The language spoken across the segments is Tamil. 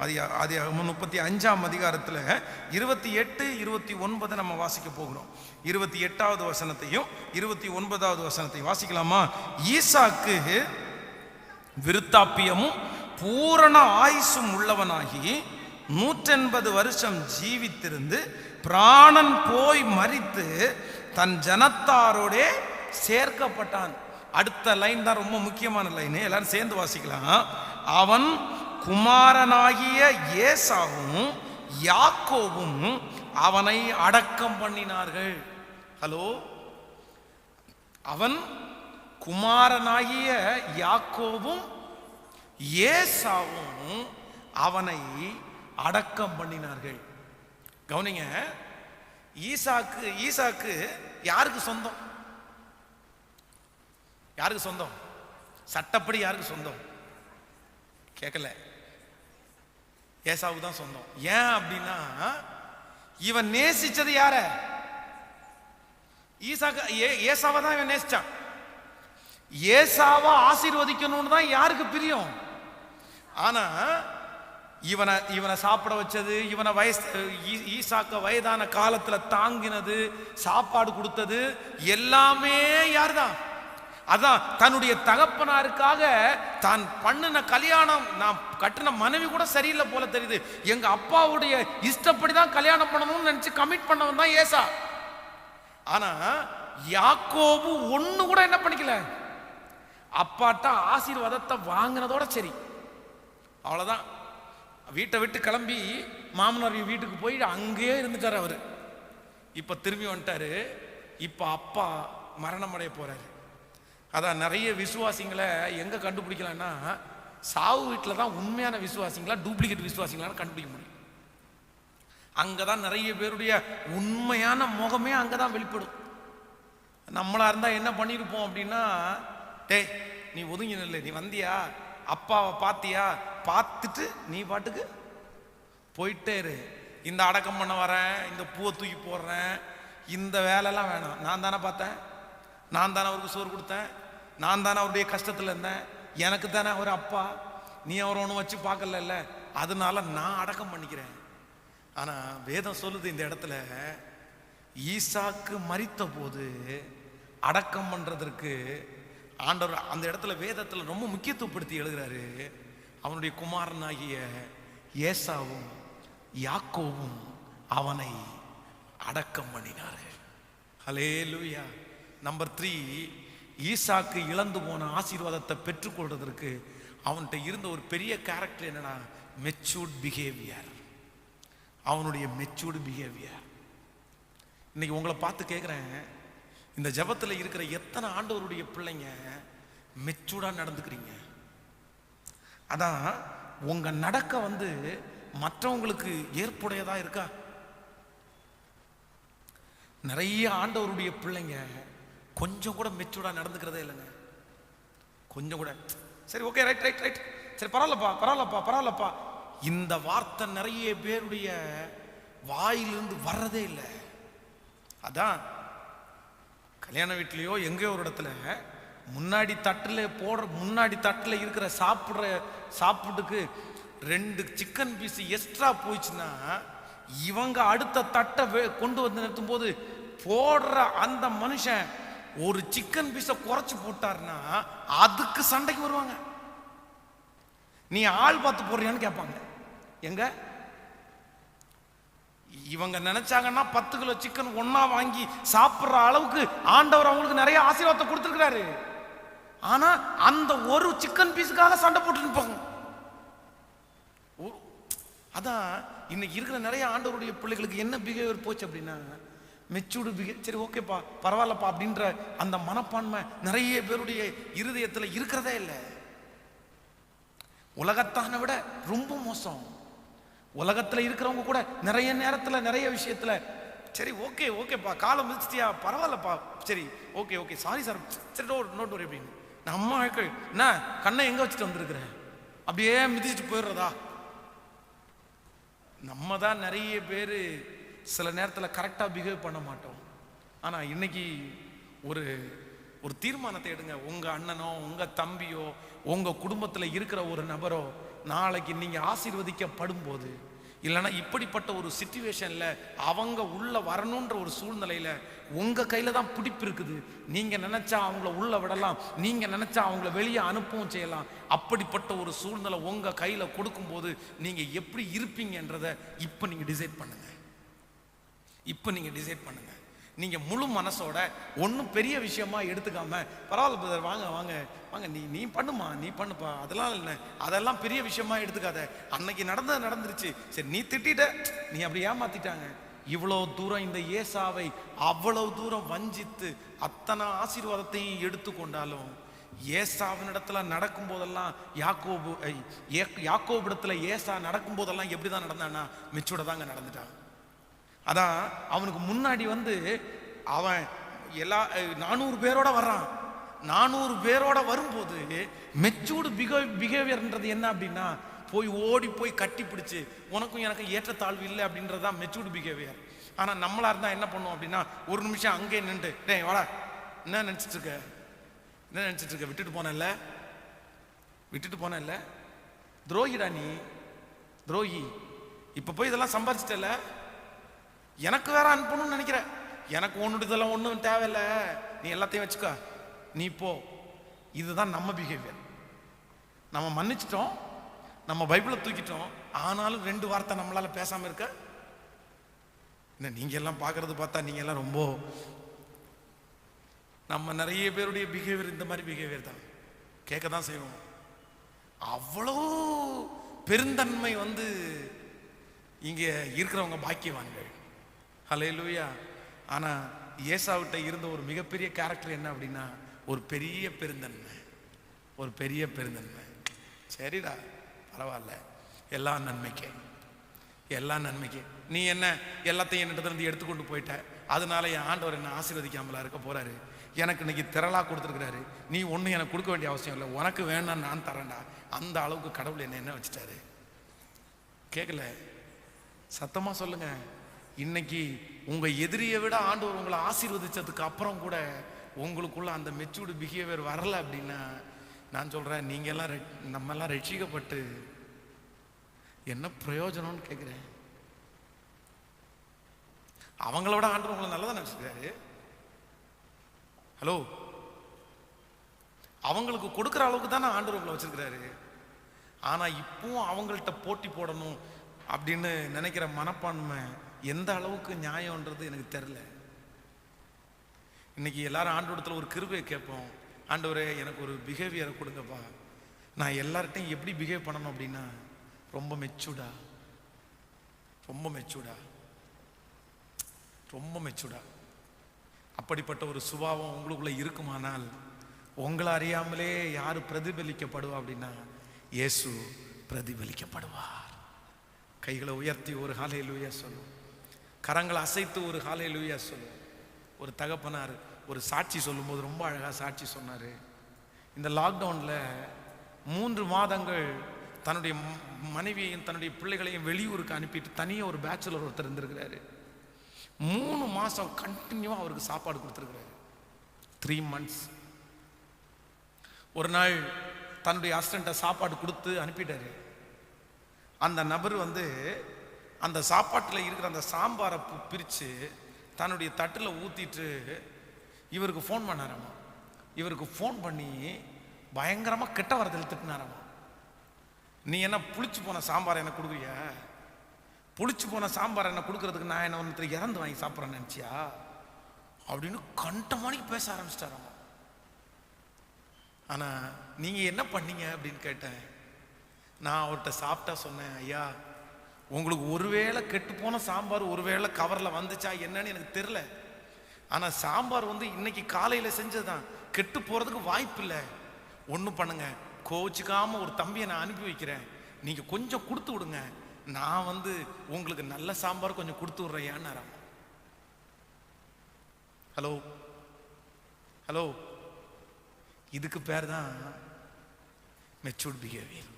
அது அது முப்பத்தி அஞ்சாம் அதிகாரத்தில் இருபத்தி எட்டு இருபத்தி ஒன்பதை நம்ம வாசிக்க போகிறோம். இருபத்தி எட்டாவது வசனத்தையும் இருபத்தி ஒன்பதாவது வசனத்தையும் வாசிக்கலாமா? ஈசாக்கு விருத்தாப்பியமும் பூரண ஆயுசும் உள்ளவனாகி நூற்றெண்பது வருஷம் ஜீவித்திருந்து பிராணன் போய் மறித்து தன் ஜனத்தாரோடே சேர்க்கப்பட்டான். அடுத்த லைன் தான் ரொம்ப முக்கியமான லைன் எல்லாரும் சேர்ந்து வாசிக்கலாம். அவன் குமாரனாகிய ஏசாவும் யாக்கோவும் அவனை அடக்கம் பண்ணினார்கள். ஹலோ? அவன் குமாரனாகிய யாக்கோவும் ஏசாவும் அவனை அடக்கம் பண்ணினார்கள். கவனிங்க ஈசாக்கு ஈசாக்கு யாருக்கு சொந்தம்? யாருக்கு சொந்தம்? சட்டப்படி யாருக்கு சொந்தம்? கேட்கல ஏசாவுக்கு தான் சொந்தம் ஏன் அப்படின்னா இவன் நேசிச்சது யார? ஈசாக்கு ஏ- ஏசாவை தான் இவன் நேசிச்சான். ஏசாவை ஆசீர்வதிக்கணும்னு தான் யாருக்கு பிரியம்? ஆனா இவனை இவனை சாப்பிட வச்சது இவனை வயசு ஈ- ஈசாக்க வயதான காலத்துல தாங்கினது சாப்பாடு கொடுத்தது எல்லாமே யார் தான் அதான் தன்னுடைய தகப்பனாருக்காக தான் பண்ணின கல்யாணம். நான் கட்டின மனைவி கூட சரியில்லை போல தெரியுது. எங்க அப்பாவுடைய இஷ்டப்படி தான் கல்யாணம் பண்ணணும்னு நினைச்சு கமிட் பண்ணவன் தான் ஏசா. ஆனா யாக்கோபு ஒண்ணு கூட என்ன பண்ணிக்கல? அப்பாட்ட ஆசீர்வாதத்தை வாங்கினதோட சரி. அவ்வளவுதான். வீட்டை விட்டு கிளம்பி மாமனார் வீட்டுக்கு போய் அங்கேயே இருந்துட்டார் அவர். இப்ப திரும்பி வந்துட்டாரு. இப்ப அப்பா மரணம் அடைய போறாரு. அதான் நிறைய விசுவாசிங்களை எங்கே கண்டுபிடிக்கலான்னா சாவு வீட்டில் தான் உண்மையான விசுவாசிங்களா டூப்ளிகேட் விசுவாசிங்களான்னு கண்டுபிடிக்க முடியும். அங்கதான் நிறைய பேருடைய உண்மையான முகமே அங்கே தான் வெளிப்படும். நம்மளாக இருந்தால் என்ன பண்ணியிருப்போம் அப்படின்னா டேய் நீ ஒதுங்கி நில்லு நீ வந்தியா அப்பாவை பார்த்தியா பார்த்துட்டு நீ பாட்டுக்கு போயிட்டே இரு. இந்த அடக்கம் பண்ண வரேன் இந்த பூவை தூக்கி போடுறேன் இந்த வேலைலாம் வேணாம். நான் தானே பார்த்தேன் நான் தானே அவருக்கு சோறு கொடுத்தேன் நான் தானே அவருடைய கஷ்டத்தில் இருந்தேன். எனக்கு தானே அவர் அப்பா. நீ அவரை ஒன்றும் வச்சு பார்க்கல அதனால நான் அடக்கம் பண்ணிக்கிறேன். ஆனால் வேதம் சொல்லுது இந்த இடத்துல ஈசாக்கு மறித்த போது அடக்கம் பண்ணுறதற்கு ஆண்டவர் அந்த இடத்துல வேதத்தில் ரொம்ப முக்கியத்துவப்படுத்தி எழுதுறாரு. அவனுடைய குமாரனாகிய ஏசாவும் யாக்கோவும் அவனை அடக்கம் பண்ணினார்கள். ஹலேலூயா நம்பர் த்ரீ ஈசாக்கு இழந்து போன ஆசீர்வாதத்தை பெற்றுக்கொள்றதற்கு அவன்கிட்ட இருந்த ஒரு பெரிய கேரக்டர் என்னன்னா மெச்சூர்ட் பிஹேவியர் அவனுடைய மெச்சூர்டு பிஹேவியர் இன்னைக்கு உங்களை பார்த்து கேட்குறேன் இந்த ஜபத்தில் இருக்கிற எத்தனை ஆண்டவருடைய பிள்ளைங்க மெச்சூர்டாக நடந்துக்கிறீங்க? அதான் உங்கள் நடக்க வந்து மற்றவங்களுக்கு ஏற்புடையதாக இருக்கா? நிறைய ஆண்டவருடைய பிள்ளைங்க கொஞ்சம் கூட மெச்சூர்டாக நடந்துக்கிறதே இல்லைங்க. கொஞ்சம் கூட. சரி ஓகே ரைட் ரைட் ரைட் சரி பரவாயில்லப்பா பரவாயில்லப்பா பரவாயில்லப்பா. இந்த வார்த்தை நிறைய பேருடைய வாயிலிருந்து வர்றதே இல்லை. அதான் கல்யாண வீட்லேயோ எங்கேயோ ஒரு இடத்துல முன்னாடி தட்டில் போடுற முன்னாடி தட்டில் இருக்கிற சாப்பிட்ற சாப்பிட்டுக்கு ரெண்டு சிக்கன் பீஸ் எக்ஸ்ட்ரா போயிடுச்சுன்னா இவங்க அடுத்த தட்டை கொண்டு வந்து நிறுத்தும் போது போடுற அந்த மனுஷன் ஒரு சிக்கன் பீஸை குறைச்சி போட்டாருன்னா அதுக்கு சண்டைக்கு வருவாங்க. நீ ஆள் பார்த்து போடுறியான்னு கேட்பாங்க. எங்க? இவங்க நினைச்சாங்கன்னா பத்து கிலோ சிக்கன் ஒன்னா வாங்கி சாப்பிடுற அளவுக்கு ஆண்டவர் அவங்களுக்கு நிறைய ஆசீர்வாதத்தை கொடுத்துருக்கிறாரு. ஆனா அந்த ஒரு சிக்கன் பீஸுக்காக சண்டை போட்டு நிற்பாங்க ஓ- அதான் இன்னைக்கு இருக்கிற நிறைய ஆண்டவருடைய பிள்ளைகளுக்கு என்ன பிஹேவியர் போச்சு அப்படின்னா மெச்சூடு சரி ஓகேப்பா பரவாயில்லப்பா அப்படின்ற அந்த மனப்பான்மை நிறைய பேருடைய இருதயத்துல இருக்கிறதே இல்லை. உலகத்தானை விட ரொம்ப மோசம். உலகத்துல இருக்கிறவங்க கூட நிறைய நேரத்துல நிறைய விஷயத்துல சரி ஓகே ஓகேப்பா காலம் மிதிச்சிட்டியா? பரவாயில்லப்பா. சரி ஓகே ஓகே சாரி சார் சரி நோ நோட் வரி அப்படின்னு. நம்ம வாழ்க்கை என்ன கண்ணை எங்க வச்சுட்டு வந்திருக்கிறேன் அப்படியே மிதிச்சிட்டு போயிடுறதா? நம்ம தான் நிறைய பேர் சில நேரத்தில் கரெக்டாக பிஹேவ் பண்ண மாட்டோம். ஆனால் இன்னைக்கு ஒரு ஒரு தீர்மானத்தை எடுங்க. உங்கள் அண்ணனோ உங்கள் தம்பியோ உங்கள் குடும்பத்தில் இருக்கிற ஒரு நபரோ நாளைக்கு நீங்கள் ஆசீர்வதிக்கப்படும் போது இல்லைன்னா இப்படிப்பட்ட ஒரு சுச்சுவேஷனில் அவங்க உள்ளே வரணுன்ற ஒரு சூழ்நிலையில் உங்கள் கையில் தான் பிடிப்பு இருக்குது. நீங்கள் நினச்சா அவங்கள உள்ளே விடலாம். நீங்கள் நினச்சா அவங்கள வெளியே அனுப்பவும் செய்யலாம். அப்படிப்பட்ட ஒரு சூழ்நிலை உங்கள் கையில் கொடுக்கும்போது நீங்கள் எப்படி இருப்பீங்கன்றதை இப்போ நீங்கள் டிசைட் பண்ணுங்க. இப்போ நீங்கள் டிசைட் பண்ணுங்கள் நீங்கள் முழு மனசோட ஒன்றும் பெரிய விஷயமா எடுத்துக்காம பரவாயில்ல பிரதர் வாங்க வாங்க வாங்க நீ நீ பண்ணுமா நீ பண்ணுப்பா அதெல்லாம் இல்லை அதெல்லாம் பெரிய விஷயமா எடுத்துக்காத. அன்னைக்கு நடந்தது நடந்துருச்சு. சரி நீ திட்டிட்ட நீ அப்படி ஏமாத்திட்டாங்க. இவ்வளோ தூரம் இந்த ஏசாவை அவ்வளவு தூரம் வஞ்சித்து அத்தனை ஆசீர்வாதத்தையும் எடுத்துக்கொண்டாலும் ஏசாவினிடத்துல நடக்கும் போதெல்லாம் யாக்கோபு ஐ, ஏ- ஏசா நடக்கும் போதெல்லாம் எப்படி தான் நடந்தான்னா மிச்சோட தாங்க நடந்துட்டான். அதான் அவனுக்கு முன்னாடி வந்து அவன் எல்லா நானூறு பேரோட வர்றான். நானூறு பேரோட வரும்போது மெச்சூர்டு பிஹே பிஹேவியர்ன்றது என்ன அப்படின்னா போய் ஓடி போய் கட்டி பிடிச்சி உனக்கும் எனக்கும் ஏற்றத்தாழ்வு இல்லை அப்படின்றது தான் மெச்சூர்டு பிஹேவியர் ஆனால் நம்மளாக இருந்தால் என்ன பண்ணுவோம் அப்படின்னா ஒரு நிமிஷம் அங்கேயே நின்று டேய் வாடா என்ன நினச்சிட்டு இருக்க? என்ன நினச்சிட்டு இருக்க? விட்டுட்டு போனேன்ல விட்டுட்டு போனேன்ல துரோகிடா நீ. துரோகி. இப்போ போய் இதெல்லாம் சம்பாதிச்சிட்டல எனக்கு வேற அனுப்பணும்னு நினைக்கிற எனக்கு ஒன்று இதெல்லாம் ஒன்றும் தேவையில்ல. நீ எல்லாத்தையும் வச்சுக்கோ. நீ போ. இதுதான் நம்ம பிஹேவியர் நம்ம மன்னிச்சிட்டோம். நம்ம பைபிளை தூக்கிட்டோம். ஆனாலும் ரெண்டு வார்த்தை நம்மளால பேசாமல் இருக்க? என்ன நீங்கள் எல்லாம் பார்க்கறது பார்த்தா நீங்க எல்லாம் ரொம்ப நம்ம நிறைய பேருடைய பிஹேவியர் இந்த மாதிரி பிஹேவியர் தான். கேட்க தான் செய்வோம். அவ்வளோ பெருந்தன்மை வந்து இங்கே இருக்கிறவங்க பாக்கியவான்கள். ஹலே லூயா ஆனா ஏசாவிட்ட இருந்த ஒரு மிகப்பெரிய கேரக்டர் என்ன அப்படின்னா ஒரு பெரிய பெருந்தன்மை. ஒரு பெரிய பெருந்தன்மை. சரிடா பரவாயில்ல. எல்லா நன்மைக்கே. எல்லா நன்மைக்கு. நீ என்ன எல்லாத்தையும் என்னிடத்துல இருந்து எடுத்துக்கொண்டு போயிட்ட. அதனால என் ஆண்டவர் என்ன ஆசீர்வதிக்காமலா இருக்க போறாரு. எனக்கு இன்னைக்கு திரளா கொடுத்துருக்கிறாரு. நீ ஒன்றும் எனக்கு கொடுக்க வேண்டிய அவசியம் இல்லை. உனக்கு வேணாம் நான் தரேன்டா. அந்த அளவுக்கு கடவுள் என்ன என்ன வச்சுட்டாரு? கேட்கல சத்தமாக சொல்லுங்கள் இன்னைக்கு உங்க எதிரியை விட ஆண்டவர் உங்களை ஆசீர்வதிச்சதுக்கு அப்புறம் கூட உங்களுக்குள்ள அந்த மெச்சூர்டு பிஹேவியர் வரல அப்படின்னா நான் சொல்றேன் நீங்க எல்லாம் நம்ம எல்லாம் ரட்சிக்கப்பட்டு என்ன பிரயோஜனம்னு கேட்குறேன் விட ஆண்டவர் உங்களை நல்லதான் நினைச்சிருக்காரு. ஹலோ அவங்களுக்கு கொடுக்குற அளவுக்கு தானே ஆண்டவர் உங்களை வச்சிருக்கிறாரு. ஆனா இப்பவும் அவங்கள்ட்ட போட்டி போடணும் அப்படின்னு நினைக்கிற மனப்பான்மை எந்த அளவுக்கு நியாயம்ன்றது எனக்கு தெரியல. இன்னைக்கு எல்லாரும் ஆண்டோடத்தில் ஒரு கிருபையை கேட்போம். ஆண்டவரே எனக்கு ஒரு பிஹேவியரை கொடுங்கப்பா. நான் எல்லார்ட்டையும் எப்படி பிஹேவ் பண்ணணும் அப்படின்னா ரொம்ப மெச்சூர்டா ரொம்ப மெச்சூர்டா ரொம்ப மெச்சூர்டா அப்படிப்பட்ட ஒரு சுபாவம் உங்களுக்குள்ள இருக்குமானால் உங்களை அறியாமலே யார் பிரதிபலிக்கப்படுவா அப்படின்னா இயேசு பிரதிபலிக்கப்படுவார். கைகளை உயர்த்தி ஒரு காலையில் உயர் சொல்லுவோம் கரங்களை அசைத்து ஒரு ஹாலை லூயா சொல்லுவோம். ஒரு தகப்பனார் ஒரு சாட்சி சொல்லும்போது ரொம்ப அழகாக சாட்சி சொன்னார். இந்த லாக்டவுனில் மூன்று மாதங்கள் தன்னுடைய மனைவியையும் தன்னுடைய பிள்ளைகளையும் வெளியூருக்கு அனுப்பிட்டு தனியாக ஒரு பேச்சுலர் ஒருத்தர் இருந்திருக்கிறாரு. மூணு மாதம் கண்டினியூவாக அவருக்கு சாப்பாடு கொடுத்துருக்குறாரு. த்ரீ மந்த்ஸ் ஒரு நாள் தன்னுடைய அசிஸ்டண்ட்டை சாப்பாடு கொடுத்து அனுப்பிட்டாரு. அந்த நபர் வந்து அந்த சாப்பாட்டில் இருக்கிற அந்த சாம்பாரை பிரித்து தன்னுடைய தட்டில் ஊற்றிட்டு இவருக்கு ஃபோன் பண்ணாராமா? இவருக்கு ஃபோன் பண்ணி பயங்கரமாக கெட்ட வரதில் திட்டினாராமா? நீ என்ன புளிச்சு போன சாம்பார் எனக்கு கொடுக்குறிய? புளிச்சு போன சாம்பார் என்ன கொடுக்கறதுக்கு நான் என்ன ஒன்று இறந்து வாங்கி சாப்பிட்றேன்னு நினச்சியா? அப்படின்னு கண்டமானிக்கு பேச ஆரம்பிச்சிட்டாராமா? ஆனால் நீங்கள் என்ன பண்ணீங்க அப்படின்னு கேட்டேன். நான் அவர்கிட்ட சாப்பிட்டா சொன்னேன் ஐயா உங்களுக்கு ஒருவேளை கெட்டு போன சாம்பார் ஒருவேளை கவரில் வந்துச்சா என்னன்னு எனக்கு தெரியல. ஆனால் சாம்பார் வந்து இன்னைக்கு காலையில் செஞ்சதுதான். கெட்டு போகிறதுக்கு வாய்ப்பு இல்லை ஒன்றும் பண்ணுங்க. கோச்சிக்காமல் ஒரு தம்பியை நான் அனுப்பி வைக்கிறேன். நீங்கள் கொஞ்சம் கொடுத்து விடுங்க. நான் வந்து உங்களுக்கு நல்ல சாம்பார் கொஞ்சம் கொடுத்து விட்றையான்னு ஹலோ? ஹலோ? இதுக்கு பேர் தான் மெச்சூர்ட் பிஹேவியர்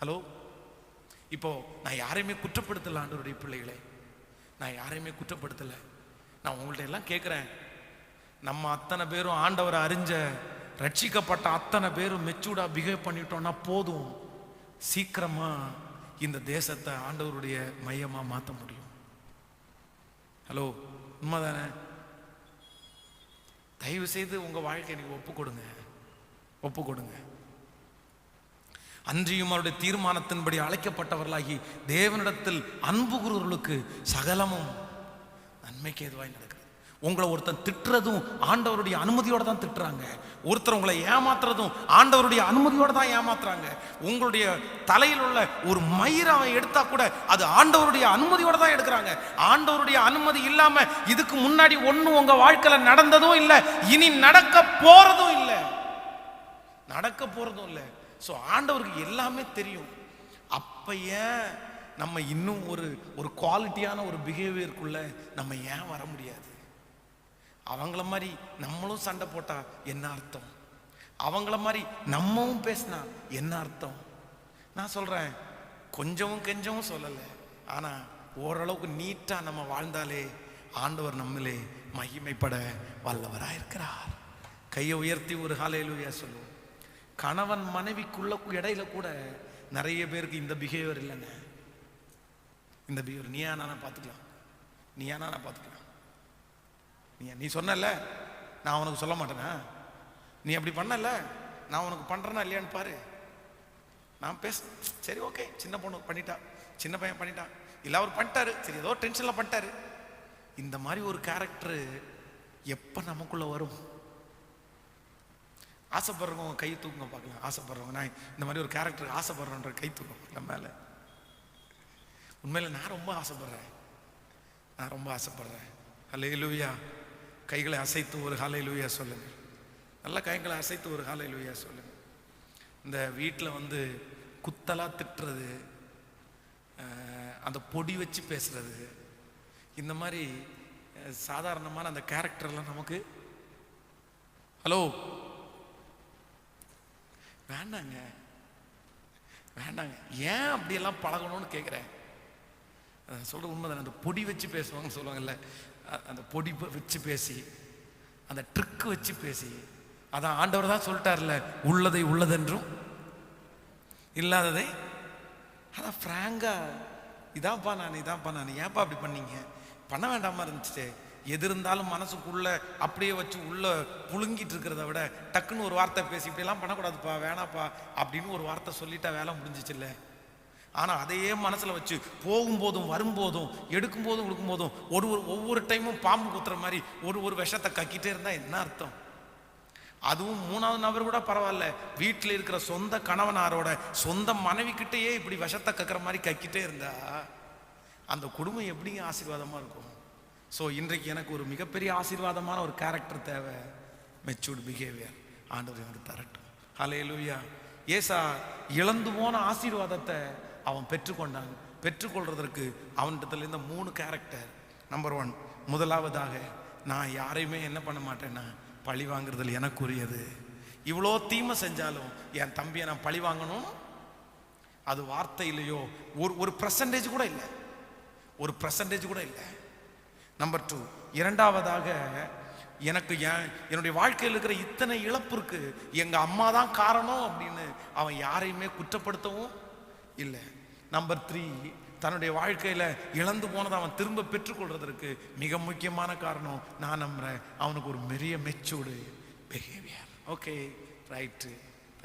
ஹலோ? இப்போ நான் யாரையுமே குற்றப்படுத்தல ஆண்டவருடைய பிள்ளைகளே நான் யாரையுமே குற்றப்படுத்தல. நான் உங்கள்ட்ட எல்லாம் கேட்குறேன் நம்ம அத்தனை பேரும் ஆண்டவரை அறிஞ்ச ரட்சிக்கப்பட்ட அத்தனை பேரும் மெச்சூர்டா பிஹேவ் பண்ணிட்டோம்னா போதும். சீக்கிரமா இந்த தேசத்தை ஆண்டவருடைய மையமா மாற்ற முடியும். ஹலோ உண்மைதானே? தயவு செய்து உங்க வாழ்க்கை எனக்கு ஒப்பு கொடுங்க. ஒப்பு கொடுங்க. அன்றியும் அவருடைய தீர்மானத்தின்படி அழைக்கப்பட்டவர்களாகி தேவனிடத்தில் அன்பு கூறுவர்களுக்கு சகலமும் நன்மைக்கு எதுவாய் நடக்குது. உங்களை ஒருத்தன் திட்டுறதும் ஆண்டவருடைய அனுமதியோடு தான் திட்டுறாங்க. ஒருத்தர் உங்களை ஏமாத்துறதும் ஆண்டவருடைய அனுமதியோடு தான் ஏமாத்துறாங்க. உங்களுடைய தலையில் உள்ள ஒரு மயிரை அவன் எடுத்தா கூட அது ஆண்டவருடைய அனுமதியோடு தான் எடுக்கிறாங்க. ஆண்டவருடைய அனுமதி இல்லாம இதுக்கு முன்னாடி ஒன்றும் உங்க வாழ்க்கையில் நடந்ததும் இல்லை இனி நடக்க போறதும் இல்லை. நடக்க போறதும் இல்லை. ஸோ ஆண்டவருக்கு எல்லாமே தெரியும். அப்போ ஏன் நம்ம இன்னும் ஒரு ஒரு குவாலிட்டியான ஒரு பிஹேவியருக்குள்ளே நம்ம ஏன் வர முடியாது? அவங்கள மாதிரி நம்மளும் சண்டை போட்டால் என்ன அர்த்தம்? அவங்கள மாதிரி நம்மவும் பேசினா என்ன அர்த்தம்? நான் சொல்கிறேன் கொஞ்சமும் கெஞ்சமும் சொல்லலை. ஆனால் ஓரளவுக்கு நீட்டாக நம்ம வாழ்ந்தாலே ஆண்டவர் நம்மளே மகிமைப்பட வல்லவராக இருக்கிறார் கையை உயர்த்தி ஒரு ஹalleluya சொல்லுவோம். கணவன் மனைவிக்குள்ள இடையில கூட நிறைய பேருக்கு இந்த பிஹேவியர் இல்லைங்க. இந்த பிஹேவியர் நீயா ஆனா பார்த்துக்கலாம் நீயா நானா பார்த்துக்கலாம் நீ நீ சொன்னல நான் உனக்கு சொல்ல மாட்டேனா? நீ அப்படி பண்ணல நான் உனக்கு பண்றேனா இல்லையான்னு பாரு. நான் பேச சரி ஓகே சின்ன பொண்ணு பண்ணிட்டா சின்ன பையன் பண்ணிட்டான் இல்லை அவர் பண்ணிட்டாரு. சரி ஏதோ டென்ஷன்ல பண்ணிட்டாரு. இந்த மாதிரி ஒரு கேரக்டர் எப்ப நமக்குள்ள வரும்? ஆசைப்படுறவங்க கை தூக்குங்க பார்க்கலாம் ஆசைப்படுறவங்க. நான் இந்த மாதிரி ஒரு கேரக்டர் ஆசைப்படுறோன்ற கை தூக்கம் பார்க்கலாம் மேலே. உண்மையில் நான் ரொம்ப ஆசைப்படுறேன். நான் ரொம்ப ஆசைப்படுறேன். ஹலே லூயா கைகளை அசைத்து ஒரு ஹாலை லூயா சொல்லுங்கள் நல்ல கைகளை அசைத்து ஒரு ஹாலை லூயா சொல்லுங்கள் இந்த வீட்டில் வந்து குத்தலா திட்டுறது அந்த பொடி வச்சு பேசுறது இந்த மாதிரி சாதாரணமான அந்த கேரக்டர்லாம் நமக்கு ஹலோ வேண்டாங்க. வேண்டாங்க. ஏன் அப்படியெல்லாம் பழகணும்னு கேட்குறேன் சொல்ற உண்மைதான். அந்த பொடி வச்சு பேசுவாங்கன்னு சொல்லுவாங்கல்ல. அந்த பொடி வச்சு பேசி அந்த ட்ரிக்கு வச்சு பேசி அதான் ஆண்டவர் தான் சொல்லிட்டார்ல உள்ளதை உள்ளதென்றும் இல்லாததை. அதான் ஃப்ராங்கா இதான்ப்பா நான் இதான்ப்பா நான் ஏன்ப்பா அப்படி பண்ணீங்க? பண்ண வேண்டாமா இருந்துச்சு எது இருந்தாலும் மனசுக்குள்ள அப்படியே வச்சு உள்ள புழுங்கிட்டு இருக்கிறத விட டக்குன்னு ஒரு வார்த்தை பேசி இப்படிலாம் பண்ணக்கூடாதுப்பா வேணாப்பா அப்படின்னு ஒரு வார்த்தை சொல்லிட்டா வேலை முடிஞ்சிச்சுல்ல. ஆனால் அதையே மனசில் வச்சு போகும்போதும் வரும்போதும் எடுக்கும்போதும் கொடுக்கும்போதும் ஒரு ஒரு ஒவ்வொரு டைமும் பாம்பு குத்துற மாதிரி ஒரு ஒரு விஷத்தை கக்கிட்டே இருந்தால் என்ன அர்த்தம்? அதுவும் மூணாவது நபர் கூட பரவாயில்ல. வீட்டில் இருக்கிற சொந்த கணவனாரோட சொந்த மனைவி கிட்டேயே இப்படி விஷத்தை கக்கிற மாதிரி கக்கிட்டே இருந்தா அந்த குடும்பம் எப்படிங்க ஆசீர்வாதமாக இருக்கும்? ஸோ இன்றைக்கு எனக்கு ஒரு மிகப்பெரிய ஆசீர்வாதமான ஒரு கேரக்டர் தேவை. மெச்சூர்டு பிஹேவியர் ஆண்டவர் எனக்கு தரட்டும். ஹலே லூயா ஏசா இழந்து போன ஆசீர்வாதத்தை அவன் பெற்றுக்கொண்டான். பெற்றுக்கொள்றதற்கு அவனிடத்துல இருந்த மூணு கேரக்டர் நம்பர் ஒன் முதலாவதாக நான் யாரையுமே என்ன பண்ண மாட்டேன்னா பழி வாங்குறதுல எனக்குரியது. இவ்வளோ தீமை செஞ்சாலும் என் தம்பியை நான் பழி வாங்கணும்? அது வார்த்தையிலையோ ஒரு ஒரு பர்சன்டேஜ் கூட இல்லை. ஒரு பர்சன்டேஜ் கூட இல்லை. நம்பர் டூ இரண்டாவதாக எனக்கு என் என்னுடைய வாழ்க்கையில் இருக்கிற இத்தனை இழப்பிற்கு எங்க அம்மா தான் காரணம் அப்படின்னு அவன் யாரையுமே குற்றப்படுத்தவும் இல்லை. நம்பர் த்ரீ தன்னுடைய வாழ்க்கையில இழந்து போனதை அவன் திரும்ப பெற்றுக்கொள்றதற்கு மிக முக்கியமான காரணம் நான் நம்புறேன். அவனுக்கு ஒரு மெரிய matured behaviour okay right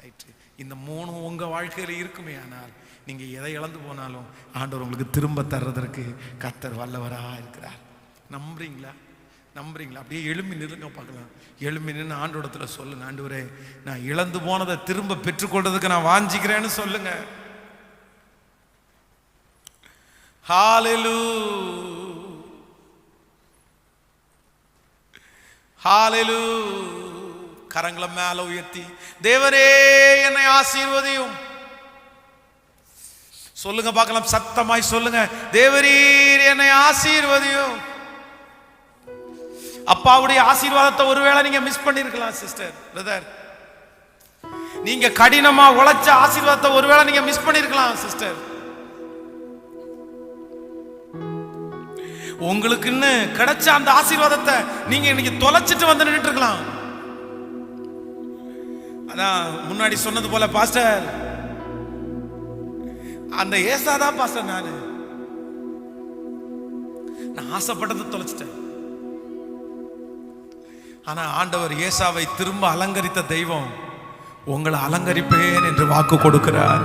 right இந்த மூணும் உங்க வாழ்க்கையில இருக்குமே ஆனால் நீங்க எதை இழந்து போனாலும் ஆண்டவர் உங்களுக்கு திரும்ப தர்றதற்கு கத்தர் வல்லவராக இருக்கிறார் நம்புறீங்களா? நம்புறீங்களா? அப்படியே எழும்பி நிறுங்க பார்க்கலாம். எழும்பி நின்று ஆண்டோடத்துல சொல்லுங்க ஆண்டவரே நான் இழந்து போனதை திரும்ப பெற்றுக்கொள்றதுக்கு நான் வாஞ்சிக்கிறேன்னு சொல்லுங்க. Hallelujah. ஹாலெலு. கரங்களை மேல உயர்த்தி தேவரே என்னை ஆசீர்வதியும். சொல்லுங்க பார்க்கலாம் சத்தமாய் சொல்லுங்க தேவரீர் என்னை ஆசீர்வதியும். அப்பாவுடைய ஆசீர்வாதத்தை ஒருவேளை நீங்க மிஸ் பண்ணிருக்கலாம் சிஸ்டர் பிரதர் நீங்க கடினமா உழைச்ச ஆசீர்வாதத்தை ஒருவேளை நீங்க மிஸ் பண்ணிருக்கலாம் சிஸ்டர் உங்களுக்குன்னு கிடைச்ச அந்த ஆசீர்வாதத்தை நீங்க இன்னைக்கு தொலைச்சிட்டு வந்து நின்னுட்டு இருக்கலாம் அதான் முன்னாடி சொன்னது போல பாஸ்டர் அந்த ஏசா தான் பாஸ்டர் நானு. நான் ஆசைப்பட்டதை தொலைச்சிட்டேன். ஆனால் ஆண்டவர் ஏசாவை திரும்ப அலங்கரித்த தெய்வம் உங்களை அலங்கரிப்பேன் என்று வாக்கு கொடுக்கிறார்.